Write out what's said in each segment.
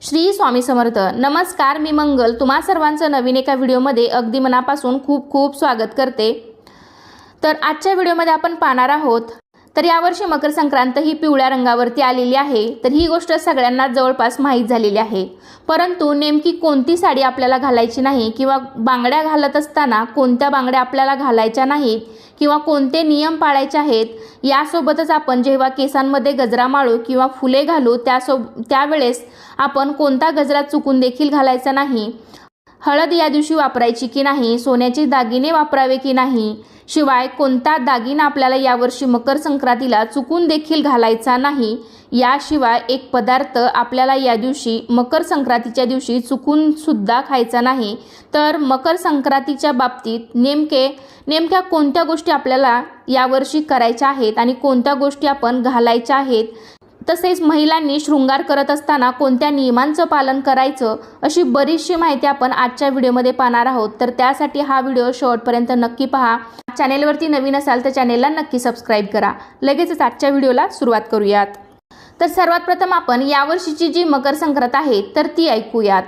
श्री स्वामी समर्थ. नमस्कार मी मंगल. तुम्हा सर्वांचं नवीन एका व्हिडिओमध्ये अगदी मनापासून खूप खूप स्वागत करते. तर आजच्या व्हिडिओमध्ये आपण पाहणार आहोत तर यावर्षी मकर संक्रांत ही पिवळ्या रंगावरती आलेली आहे. तर ही गोष्ट सगळ्यांना जवळपास माहीत झालेली आहे. परंतु नेमकी कोणती साडी आपल्याला घालायची नाही किंवा बांगड्या घालत असताना कोणत्या बांगड्या आपल्याला घालायच्या नाहीत किंवा कोणते नियम पाळायचे आहेत यासोबतच आपण जेव्हा केसांमध्ये गजरा माळू किंवा फुले घालू त्यासोब त्यावेळेस आपण कोणता गजरा चुकून देखील घालायचा नाही. हळद या दिवशी वापरायची की नाही सोन्याचे दागिने वापरावे की नाही शिवाय कोणता दागिना आपल्याला यावर्षी मकर संक्रांतीला चुकून देखील घालायचा नाही याशिवाय एक पदार्थ आपल्याला या दिवशी मकर संक्रांतीच्या दिवशी चुकून सुद्धा खायचा नाही. तर मकर संक्रांतीच्या बाबतीत नेमके नेमक्या कोणत्या गोष्टी आपल्याला यावर्षी करायच्या आहेत आणि कोणत्या गोष्टी आपण घालायच्या आहेत तसेच महिलांनी शृंगार करत असताना कोणत्या नियमांचं पालन करायचं अशी बरीचशी माहिती आपण आजच्या व्हिडिओमध्ये पाहणार आहोत. तर त्यासाठी हा व्हिडिओ शेवटपर्यंत नक्की पहा. चॅनेलवरती नवीन असाल तर चॅनेलला नक्की सबस्क्राईब करा. लगेचच आजच्या व्हिडिओला सुरुवात करूयात. तर सर्वात प्रथम आपण यावर्षीची जी मकर संक्रांत आहे तर ती ऐकूयात.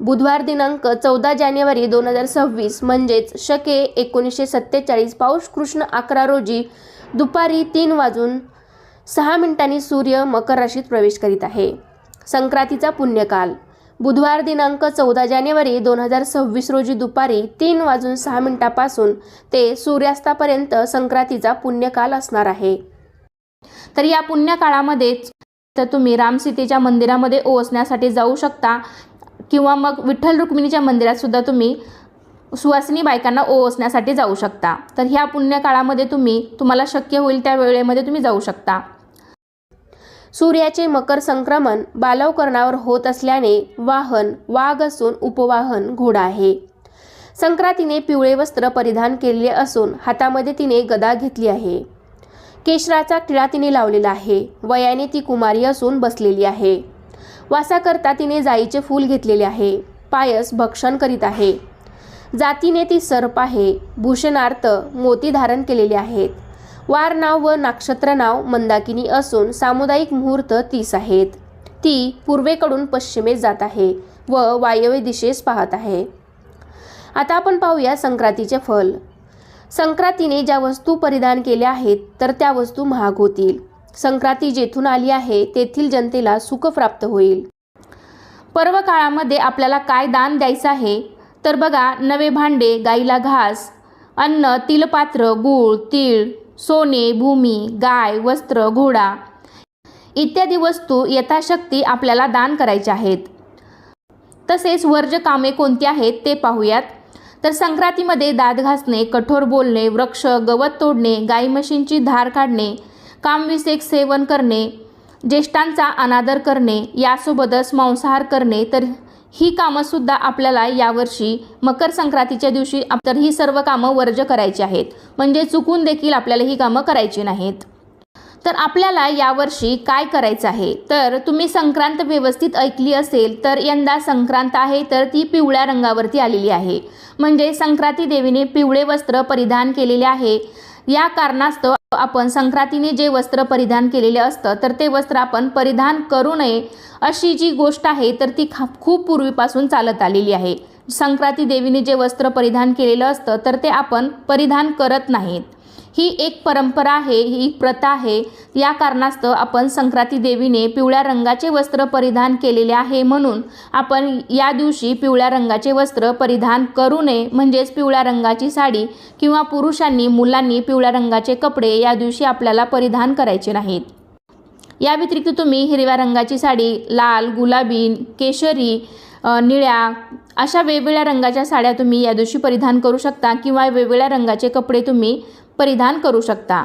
बुधवार दिनांक चौदा जानेवारी दोन हजार सव्वीस म्हणजेच शके एकोणीसशे सत्तेचाळीस पाऊस कृष्ण अकरा रोजी दुपारी तीन वाजून सहा मिनिटांनी सूर्य मकर राशीत प्रवेश करीत आहे. संक्रांतीचा पुण्यकाल. बुधवार दिनांक चौदा जानेवारी दोन हजार सव्वीस रोजी दुपारी तीन वाजून सहा मिनिटापासून ते सूर्यास्तापर्यंत संक्रांतीचा पुण्यकाल असणार आहे. तर या पुण्यकाळामध्येच तर तुम्ही रामसीतेच्या मंदिरामध्ये ओसण्यासाठी जाऊ शकता किंवा मग विठ्ठल रुक्मिणीच्या मंदिरात सुद्धा तुम्ही सुवासिनी बायकांना ओसण्यासाठी जाऊ शकता. तर ह्या पुण्यकाळामध्ये तुम्ही तुम्हाला शक्य होईल त्या वेळेमध्ये तुम्ही जाऊ शकता. सूर्याचे मकर संक्रमण बालवकरणावर होत असल्याने वाहन वाघ असून उपवाहन घोडा आहे. संक्रांतीने पिवळे वस्त्र परिधान केलेले असून हातामध्ये तिने गदा घेतली आहे. केशराचा टिळा तिने लावलेला आहे. वयाने ती कुमारी असून बसलेली आहे. वासाकरता तिने जाईचे फूल घेतलेले आहे. पायस भक्षण करीत आहे. जातीने ती सर्प आहे. भूषणार्थ मोती धारण केलेले आहेत. वार नाव व नक्षत्र नाव मंदाकिनी असून सामुदायिक मुहूर्त तीस आहेत. ती पूर्वेकडून पश्चिमेस जात आहे व वायव्य दिशेस पाहत आहे. आता आपण पाहूया संक्रांतीचे फल. संक्रांतीने ज्या वस्तू परिधान केल्या आहेत तर त्या वस्तू महाग होतील. संक्रांती जेथून आली आहे तेथील जनतेला सुख प्राप्त होईल. पर्व काळामध्ये आपल्याला काय दान द्यायचं आहे? तर बघा नवे भांडे गाईला घास अन्न तिलपात्र गूळ तीळ सोने भूमी गाय वस्त्र घोडा इत्यादी वस्तू यथाशक्ती आपल्याला दान करायच्या आहेत. तसेच वर्ज कामे कोणती आहेत ते पाहूयात. तर संक्रांतीमध्ये दात घासणे कठोर बोलणे वृक्ष गवत तोडणे गाई म्हशींची धार काढणे कामविषयक सेवन करणे ज्येष्ठांचा अनादर करणे यासोबतच मांसाहार करणे तर ही कामंसुद्धा आपल्याला यावर्षी मकर संक्रांतीच्या दिवशी तर ही सर्व कामं वर्ज करायची आहेत. म्हणजे चुकून देखील आपल्याला ही कामं करायची नाहीत. तर आपल्याला यावर्षी काय करायचं आहे? तर तुम्ही संक्रांत व्यवस्थित ऐकली असेल तर यंदा संक्रांत आहे तर ती पिवळ्या रंगावरती आलेली आहे. म्हणजे संक्रांती देवीने पिवळे वस्त्र परिधान केलेले आहे. या कारणास्तव आपण संक्रांतीने जे वस्त्र परिधान केलेले असतं तर ते वस्त्र आपण परिधान करू नये अशी जी गोष्ट आहे तर ती खा खूप पूर्वीपासून चालत आलेली आहे. संक्रांती देवीने जे वस्त्र परिधान केलेलं असतं तर ते आपण परिधान करत नाहीत. ही एक परंपरा आहे ही एक प्रथा आहे. या कारणास्तव आपण संक्रांती देवीने पिवळ्या रंगाचे वस्त्र परिधान केलेले आहे म्हणून आपण या दिवशी पिवळ्या रंगाचे वस्त्र परिधान करू नये. म्हणजेच पिवळ्या रंगाची साडी किंवा पुरुषांनी मुलांनी पिवळ्या रंगाचे कपडे या दिवशी आपल्याला परिधान करायचे नाहीत. या व्यतिरिक्त तुम्ही हिरव्या रंगाची साडी लाल गुलाबी केशरी निळ्या अशा वेगवेगळ्या रंगाच्या साड्या तुम्ही या दिवशी परिधान करू शकता किंवा वेगवेगळ्या रंगाचे कपडे तुम्ही परिधान करू शकता.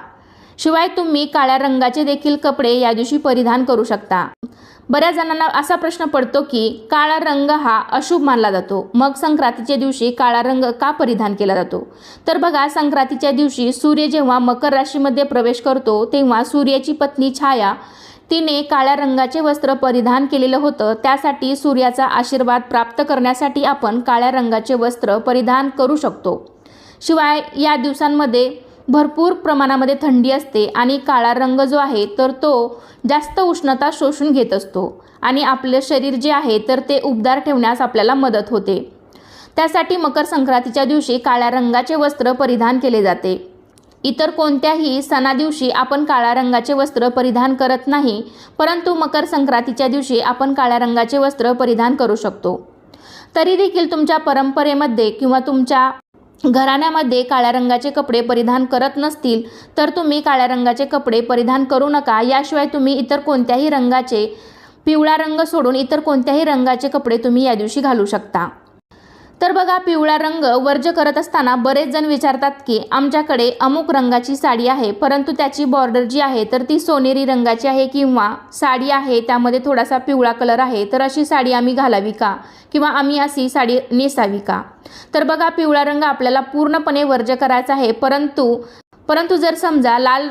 शिवाय तुम्ही काळ्या रंगाचे देखील कपडे या दिवशी परिधान करू शकता. बऱ्याच जणांना असा प्रश्न पडतो की काळा रंग हा अशुभ मानला जातो. मग संक्रांतीच्या दिवशी काळा रंग का परिधान केला जातो? तर बघा संक्रांतीच्या दिवशी सूर्य जेव्हा मकर राशीमध्ये प्रवेश करतो तेव्हा सूर्याची पत्नी छाया तिने काळ्या रंगाचे वस्त्र परिधान केलेलं होतं. त्यासाठी सूर्याचा आशीर्वाद प्राप्त करण्यासाठी आपण काळ्या रंगाचे वस्त्र परिधान करू शकतो. शिवाय या दिवसांमध्ये भरपूर प्रमाणामध्ये थंडी असते आणि काळा रंग जो आहे तर तो जास्त उष्णता शोषून घेत असतो आणि आपलं शरीर जे आहे तर ते उबदार ठेवण्यास आपल्याला मदत होते. त्यासाठी मकर संक्रांतीच्या दिवशी काळ्या रंगाचे वस्त्र परिधान केले जाते. इतर कोणत्याही सणादिवशी आपण काळ्या रंगाचे वस्त्र परिधान करत नाही परंतु मकर संक्रांतीच्या दिवशी आपण काळ्या रंगाचे वस्त्र परिधान करू शकतो. तरी देखील तुमच्या परंपरेमध्ये किंवा तुमच्या घराण्यामध्ये काळ्या रंगाचे कपडे परिधान करत नसतील तर तुम्ही काळ्या रंगाचे कपडे परिधान करू नका. याशिवाय तुम्ही इतर कोणत्याही रंगाचे पिवळा रंग सोडून इतर कोणत्याही रंगाचे कपडे तुम्ही या दिवशी घालू शकता. तर बघा पिवळा रंग वर्ज करत असताना बरेच जण विचारतात की आमच्याकडे अमुक रंगाची साडी आहे परंतु त्याची बॉर्डर जी आहे तर ती सोनेरी रंगाची आहे किंवा साडी आहे त्यामध्ये थोडासा पिवळा कलर आहे तर अशी साडी आम्ही घालावी का? किंवा आम्ही अशी साडी नेसावी का? तर बघा पिवळा रंग आपल्याला पूर्णपणे वर्ज करायचा आहे परंतु परंतु जर समजा लाल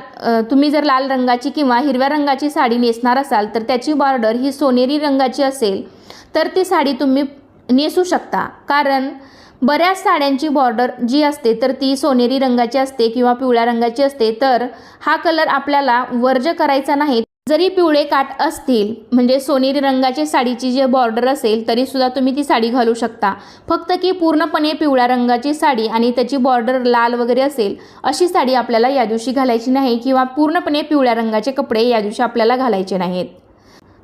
तुम्ही जर लाल रंगाची किंवा हिरव्या रंगाची साडी नेसणार असाल तर त्याची बॉर्डर ही सोनेरी रंगाची असेल तर ती साडी तुम्ही नेसू शकता. कारण बऱ्याच साड्यांची बॉर्डर जी असते तर ती सोनेरी रंगाची असते किंवा पिवळ्या रंगाची असते तर हा कलर आपल्याला वर्ज करायचा नाही. जरी पिवळे काठ असतील म्हणजे सोनेरी रंगाची साडीची जी बॉर्डर असेल तरीसुद्धा तुम्ही ती साडी घालू शकता. फक्त की पूर्णपणे पिवळ्या रंगाची साडी आणि त्याची बॉर्डर लाल वगैरे असेल अशी साडी आपल्याला या दिवशी घालायची नाही किंवा पूर्णपणे पिवळ्या रंगाचे कपडे या दिवशी आपल्याला घालायचे नाहीत.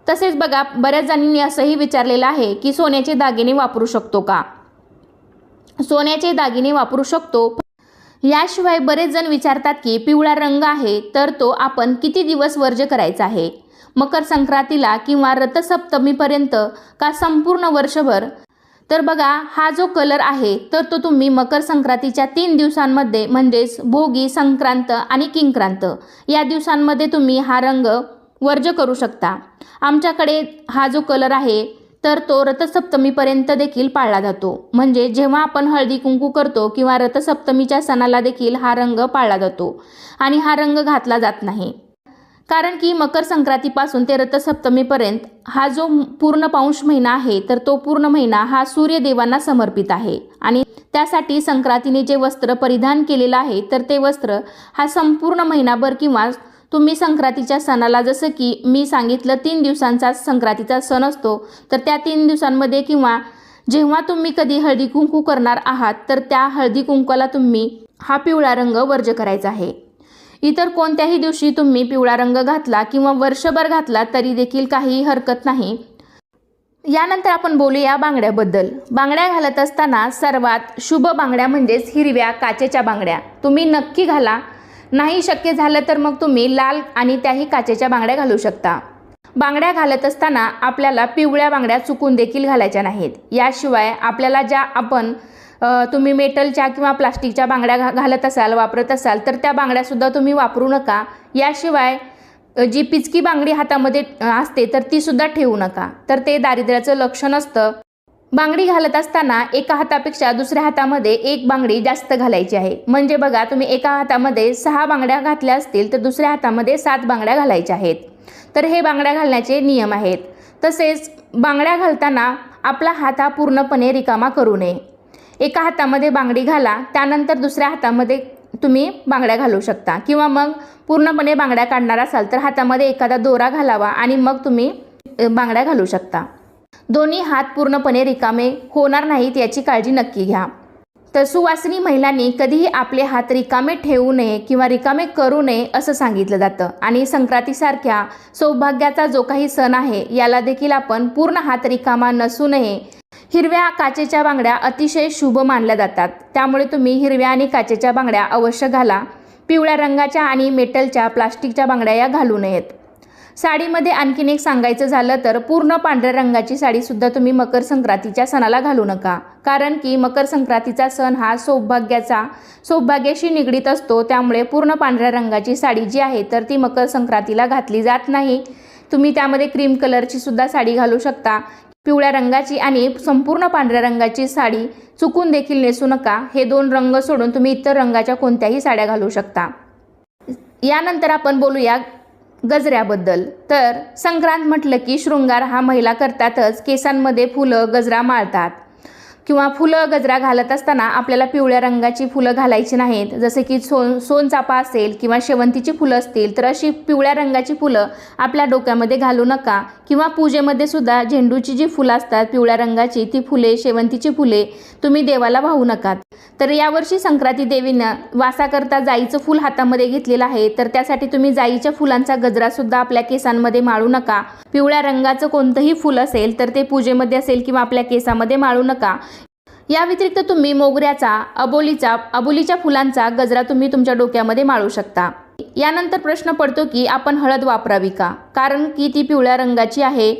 तसेच बघा बऱ्याच जणांनी असंही विचारलेलं आहे की सोन्याचे दागिने वापरू शकतो का? सोन्याचे दागिने वापरू शकतो. याशिवाय बरेच जण विचारतात की पिवळा रंग आहे तर तो आपण किती दिवस वर्ज करायचा आहे? मकर संक्रांतीला किंवा रथसप्तमीपर्यंत का संपूर्ण वर्षभर? तर बघा हा जो कलर आहे तर तो तुम्ही मकर संक्रांतीच्या तीन दिवसांमध्ये म्हणजेच भोगी संक्रांत आणि किंक्रांत या दिवसांमध्ये तुम्ही हा रंग वर्ज करू शकता. आमच्याकडे हा जो कलर आहे तर तो रथसप्तमीपर्यंत देखील पाळला जातो. म्हणजे जेव्हा आपण हळदी कुंकू करतो किंवा रथसप्तमीच्या सणाला देखील हा रंग पाळला जातो आणि हा रंग घातला जात नाही. कारण की मकर संक्रांतीपासून ते रथसप्तमीपर्यंत हा जो पूर्ण पाऊंश महिना आहे तर तो पूर्ण महिना हा सूर्यदेवांना समर्पित आहे. आणि त्यासाठी संक्रांतीने जे वस्त्र परिधान केलेलं आहे तर ते वस्त्र हा संपूर्ण महिनाभर किंवा तुम्ही संक्रांतीच्या सणाला जसं की मी सांगितलं तीन दिवसांचा संक्रांतीचा सण असतो. तर त्या तीन दिवसांमध्ये किंवा जेव्हा तुम्ही कधी हळदी कुंकू करणार आहात तर त्या हळदी कुंकूला तुम्ही हा पिवळा रंग वर्ज करायचा आहे. इतर कोणत्याही दिवशी तुम्ही पिवळा रंग घातला किंवा वर्षभर घातला तरी देखील काही हरकत नाही. यानंतर आपण बोलूया बांगड्याबद्दल. बांगड्या घालत असताना सर्वात शुभ बांगड्या म्हणजेच हिरव्या काचेच्या बांगड्या. तुम्ही नक्की घाला. नाही शक्य झालं तर मग तुम्ही लाल आणि त्याही काचेच्या बांगड्या घालू शकता. बांगड्या घालत असताना आपल्याला पिवळ्या बांगड्या चुकून देखील घालायच्या नाहीत. याशिवाय आपल्याला ज्या आपण तुम्ही मेटलच्या किंवा प्लास्टिकच्या बांगड्या घा घालत असाल वापरत असाल तर त्या बांगड्यासुद्धा तुम्ही वापरू नका. याशिवाय जी पिचकी बांगडी हातामध्ये असते तर तीसुद्धा ठेवू नका. तर ते दारिद्र्याचं लक्षण असतं. बांगडी घालत असताना एका हातापेक्षा दुसऱ्या हातामध्ये एक बांगडी जास्त घालायची आहे. म्हणजे बघा तुम्ही एका हातामध्ये सहा बांगड्या घातल्या असतील तर दुसऱ्या हातामध्ये सात बांगड्या घालायच्या आहेत. तर हे बांगड्या घालण्याचे नियम आहेत. तसेच बांगड्या घालताना आपला हात हा पूर्णपणे रिकामा करू नये. एका हातामध्ये बांगडी घाला त्यानंतर दुसऱ्या हातामध्ये तुम्ही बांगड्या घालू शकता. किंवा मग पूर्णपणे बांगड्या काढणार असाल तर हातामध्ये एखादा दोरा घालावा आणि मग तुम्ही बांगड्या घालू शकता. दोन्ही हात पूर्णपणे रिकामे होणार नाहीत याची काळजी नक्की घ्या. तर सुवासिनी महिलांनी कधीही आपले हात रिकामे ठेवू नये किंवा रिकामे करू नये असं सांगितलं जातं. आणि संक्रांतीसारख्या सौभाग्याचा जो काही सण आहे याला देखील आपण पूर्ण हात रिकामा नसू नये. हिरव्या काचेच्या बांगड्या अतिशय शुभ मानल्या जातात. त्यामुळे तुम्ही हिरव्या आणि काचेच्या बांगड्या अवश्य घाला. पिवळ्या रंगाच्या आणि मेटलच्या प्लास्टिकच्या बांगड्या या घालू नयेत. साडीमध्ये आणखीन एक सांगायचं झालं तर पूर्ण पांढऱ्या रंगाची साडीसुद्धा तुम्ही मकर संक्रांतीच्या सणाला घालू नका. कारण की मकर संक्रांतीचा सण हा सौभाग्याचा सौभाग्याशी निगडीत असतो. त्यामुळे पूर्ण पांढऱ्या रंगाची साडी जी आहे तर ती मकर संक्रांतीला घातली जात नाही. तुम्ही त्यामध्ये क्रीम कलरची सुद्धा साडी घालू शकता. पिवळ्या रंगाची आणि संपूर्ण पांढऱ्या रंगाची साडी चुकून देखील नेसू नका. हे दोन रंग सोडून तुम्ही इतर रंगाच्या कोणत्याही साड्या घालू शकता. यानंतर आपण बोलूया गजऱ्याबद्दल. तर संक्रांत म्हटलं की शृंगार हा महिला करतातच. केसांमध्ये फुलं गजरा माळतात. किंवा फुलं गजरा घालत असताना आपल्याला पिवळ्या रंगाची फुलं घालायची नाहीत. जसे की सोन सोनचापा असेल किंवा शेवंतीची फुलं असतील तर अशी पिवळ्या रंगाची फुलं आपल्या डोक्यामध्ये घालू नका. किंवा पूजेमध्ये सुद्धा झेंडूची जी फुलं असतात पिवळ्या रंगाची ती फुले शेवंतीची फुले तुम्ही देवाला वाहू नका. तर यावर्षी संक्रांती देवीनं वासाकरता जाईचं फूल हातामध्ये घेतलेलं आहे तर त्यासाठी तुम्ही जाईच्या फुलांचा गजरासुद्धा आपल्या केसांमध्ये माळू नका. पिवळ्या रंगाचं कोणतंही फूल असेल तर ते पूजेमध्ये असेल किंवा आपल्या केसामध्ये माळू नका. या व्यतिरिक्त तुम्ही मोगऱ्याचा अबोलीचा अबोलीच्या फुलांचा गजरा तुम्ही तुमच्या डोक्यामध्ये माळू शकता. यानंतर प्रश्न पडतो की आपण हळद वापरावी का? कारण की ती पिवळ्या रंगाची आहे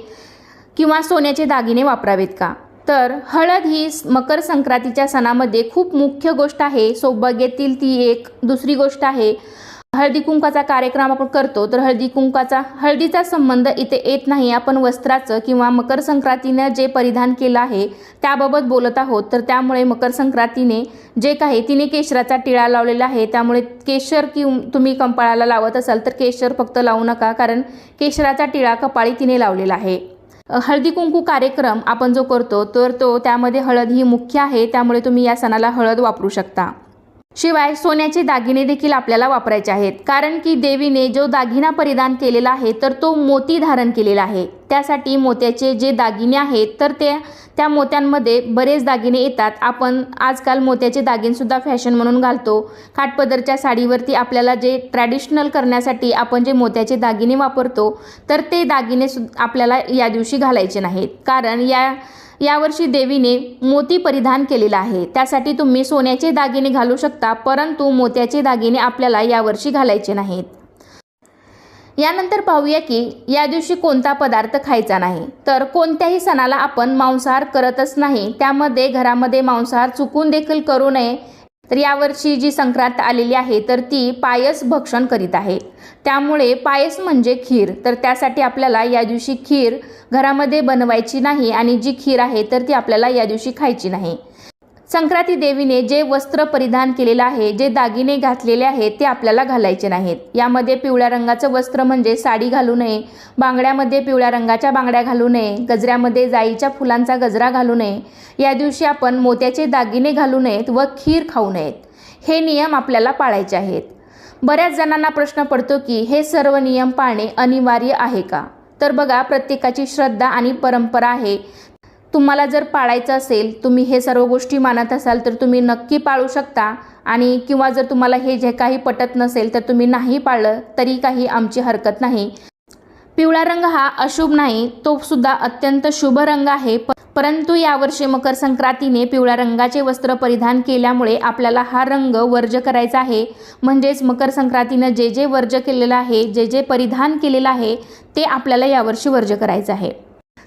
किंवा सोन्याचे दागिने वापरावेत का? तर हळद ही मकर संक्रांतीच्या सणामध्ये खूप मुख्य गोष्ट आहे. सौभाग्यातील ती एक दुसरी गोष्ट आहे. हळदी कुंकाचा कार्यक्रम आपण करतो तर हळदी कुंकाचा हळदीचा संबंध इथे येत नाही. आपण वस्त्राचं किंवा मकर संक्रांतीनं जे परिधान केलं आहे त्याबाबत बोलत आहोत. तर त्यामुळे मकर संक्रांतीने जे काही तिने केशराचा टिळा लावलेला आहे. त्यामुळे केशर कि तुम्ही कंपाळाला लावत असाल तर केशर फक्त लावू नका कारण केशराचा टिळा कपाळी तिने लावलेला आहे. हळदी कुंकू कार्यक्रम आपण जो करतो तर तो त्यामध्ये हळद ही मुख्य आहे. त्यामुळे तुम्ही या सणाला हळद वापरू शकता. शिवाय सोन्याचे दागिने देखील आपल्याला वापरायचे आहेत. कारण की देवीने जो दागिना परिधान केलेला आहे तर तो मोती धारण केलेला आहे. त्यासाठी मोत्याचे जे दागिने आहेत तर ते त्या मोत्यांमध्ये बरेच दागिने येतात. आपण आजकाल मोत्याचे दागिनेसुद्धा फॅशन म्हणून घालतो. काठपदरच्या साडीवरती आपल्याला जे ट्रॅडिशनल करण्यासाठी आपण जे मोत्याचे दागिने वापरतो तर ते दागिने सु आपल्याला या दिवशी घालायचे नाहीत. कारण या यावर्षी देवीने मोती परिधान केलेला आहे. त्यासाठी तुम्ही सोन्याचे दागिने घालू शकता परंतु मोत्याचे दागिने आपल्याला यावर्षी घालायचे नाहीत. यानंतर पाहूया की या दिवशी कोणता पदार्थ खायचा नाही. तर कोणत्याही सणाला आपण मांसाहार करतच नाही. त्यामध्ये घरामध्ये मांसाहार चुकून देखील करू नये. तर यावर्षी जी संक्रांत आलेली आहे तर ती पायस भक्षण करीत आहे. त्यामुळे पायस म्हणजे खीर. तर त्यासाठी आपल्याला या दिवशी खीर घरामध्ये बनवायची नाही आणि जी खीर आहे तर ती आपल्याला या दिवशी खायची नाही. संक्रांती देवीने जे वस्त्र परिधान केलेलं आहे जे दागिने घातलेले आहेत ते आपल्याला घालायचे नाहीत. यामध्ये पिवळ्या रंगाचं वस्त्र म्हणजे साडी घालू नये बांगड्यामध्ये पिवळ्या रंगाच्या बांगड्या घालू नये गजऱ्यामध्ये जाईच्या फुलांचा गजरा घालू नये. या दिवशी आपण मोत्याचे दागिने घालू नयेत व खीर खाऊ नयेत. हे नियम आपल्याला पाळायचे आहेत. बऱ्याच जणांना प्रश्न पडतो की हे सर्व नियम पाळणे अनिवार्य आहे का? तर बघा प्रत्येकाची श्रद्धा आणि परंपरा आहे. तुम्हाला जर पाळायचं असेल तुम्ही हे सर्व गोष्टी मानत असाल तर तुम्ही नक्की पाळू शकता. आणि किंवा जर तुम्हाला हे जे काही पटत नसेल तर तुम्ही नाही पाळलं तरी काही आमची हरकत नाही. पिवळा रंग हा अशुभ नाही तो सुद्धा अत्यंत शुभ रंग आहे. परंतु यावर्षी मकर संक्रांतीने पिवळ्या रंगाचे वस्त्र परिधान केल्यामुळे आपल्याला हा रंग वर्ज करायचा आहे. म्हणजेच मकर संक्रांतीनं जे जे वर्ज केलेलं आहे जे जे परिधान केलेलं आहे ते आपल्याला यावर्षी वर्ज करायचं आहे.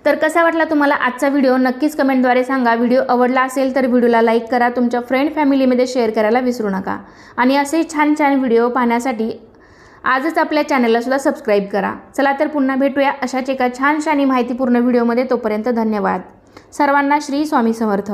तर कसा वाटला तुम्हाला आजचा व्हिडिओ नक्कीच कमेंटद्वारे सांगा. व्हिडिओ आवडला असेल तर व्हिडिओला लाईक करा. तुमच्या फ्रेंड फॅमिलीमध्ये शेअर करायला विसरू नका. आणि असे छान छान व्हिडिओ पाहण्यासाठी आजच आपल्या चॅनललासुद्धा सबस्क्राईब करा. चला तर पुन्हा भेटूया अशाच एका छानशा आणि माहितीपूर्ण व्हिडिओमध्ये तोपर्यंत धन्यवाद. सर्वांना श्री स्वामी समर्थ.